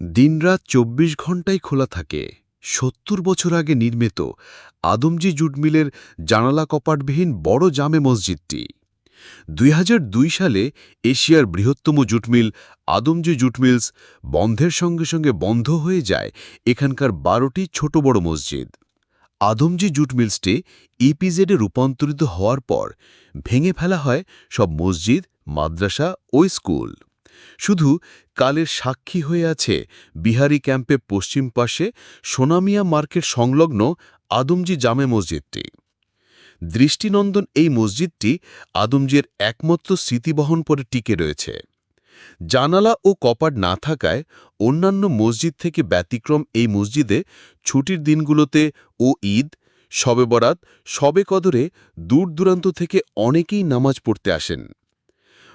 দিনরাত চব্বিশ ঘন্টাই খোলা থাকে। সত্তর বছর আগে নির্মিত আদমজি জুট মিলের জানালা কপাটবিহীন বড় জামে মসজিদটি। দুই হাজার দুই সালে এশিয়ার বৃহত্তম jute mill Adamjee jute mills বন্ধের সঙ্গে সঙ্গে বন্ধ হয়ে যায় এখানকার বারোটি ছোট বড় মসজিদ। আদমজি জুট মিলসটি ইপিজেডে রূপান্তরিত হওয়ার পর ভেঙে ফেলা হয় সব মসজিদ, মাদ্রাসা ও স্কুল। শুধু কালের সাক্ষী হয়ে আছে বিহারি ক্যাম্পে পশ্চিম পাশে সোনামিয়া মার্কেট সংলগ্ন আদমজি জামে মসজিদটি। দৃষ্টিনন্দন এই মসজিদটি আদমজির একমাত্র স্মৃতিবহন করে টিকে রয়েছে। জানালা ও কপাট না থাকায় অন্যান্য মসজিদ থেকে ব্যতিক্রম এই মসজিদে ছুটির দিনগুলোতে ও ঈদ, শবে বরাত, শবে কদরে দূর দূরান্ত থেকে অনেকেই নামাজ পড়তে আসেন।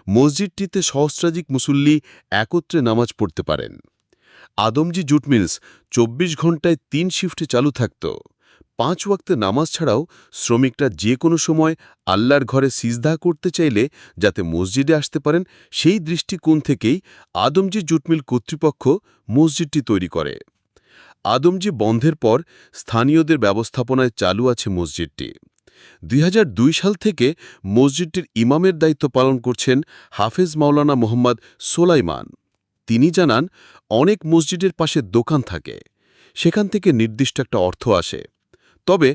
মসজিদটিতে সহস্রাধিক মুসল্লি একত্রে নামাজ পড়তে পারেন। আদমজি জুট মিলস চব্বিশ ঘন্টায় তিন শিফটে চালু থাকত। পাঁচ ওয়াক্তে নামাজ ছাড়াও শ্রমিকরা যে কোনো সময় আল্লাহর ঘরে সিজদা করতে চাইলে যাতে মসজিদে আসতে পারেন, সেই দৃষ্টিকোণ থেকেই আদমজি জুটমিল কর্তৃপক্ষ মসজিদটি তৈরি করে। আদমজি বন্ধের পর স্থানীয়দের ব্যবস্থাপনায় চালু আছে মসজিদটি। দুই হাজার দুই সাল থেকে মসজিদটির ইমামের দায়িত্ব পালন করছেন হাফেজ মাওলানা মোহাম্মদ সোলাইমান। তিনি জানান, অনেক মসজিদের পাশে দোকান থাকে, সেখান থেকে নির্দিষ্ট একটা অর্থ আসে। তবে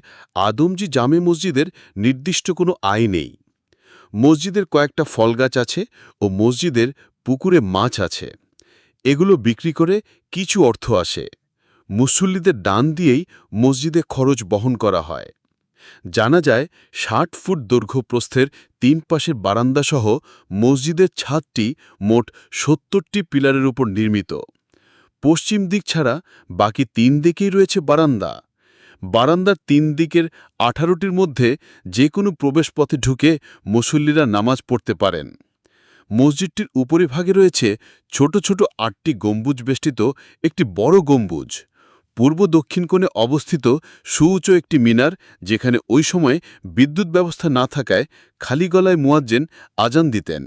আদমজি জামে মসজিদের নির্দিষ্ট কোনো আয় নেই। মসজিদের কয়েকটা ফল গাছ আছে ও মসজিদের পুকুরে মাছ আছে। এগুলো বিক্রি করে কিছু অর্থ আসে। মুসল্লিদের ডান দিয়েই মসজিদে খরচ বহন করা হয়। জানা যায়, ষাট ফুট দৈর্ঘ্য প্রস্থের তিন পাশের বারান্দাসহ মসজিদের ছাদটি মোট সত্তরটি পিলারের উপর নির্মিত। পশ্চিম দিক ছাড়া বাকি তিন দিকেই রয়েছে বারান্দা। বারান্দার তিন দিকের আঠারোটির মধ্যে যে কোনো প্রবেশপথে ঢুকে মুসল্লিরা নামাজ পড়তে পারেন। মসজিদটির উপরিভাগে রয়েছে ছোট ছোট আটটি গম্বুজ বেষ্টিত একটি বড় গম্বুজ। পূর্ব দক্ষিণ কোণে অবস্থিত সুউচ একটি মিনার, যেখানে ওই সময়ে বিদ্যুৎ ব্যবস্থা না থাকায় খালি গলায় মুয়াজ্জেন আজান দিতেন।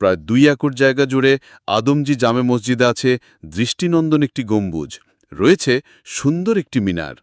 প্রায় দুই একর জায়গা জুড়ে আদমজি জামে মসজিদে আছে দৃষ্টিনন্দন একটি গম্বুজ। রয়েছে সুন্দর একটি মিনার।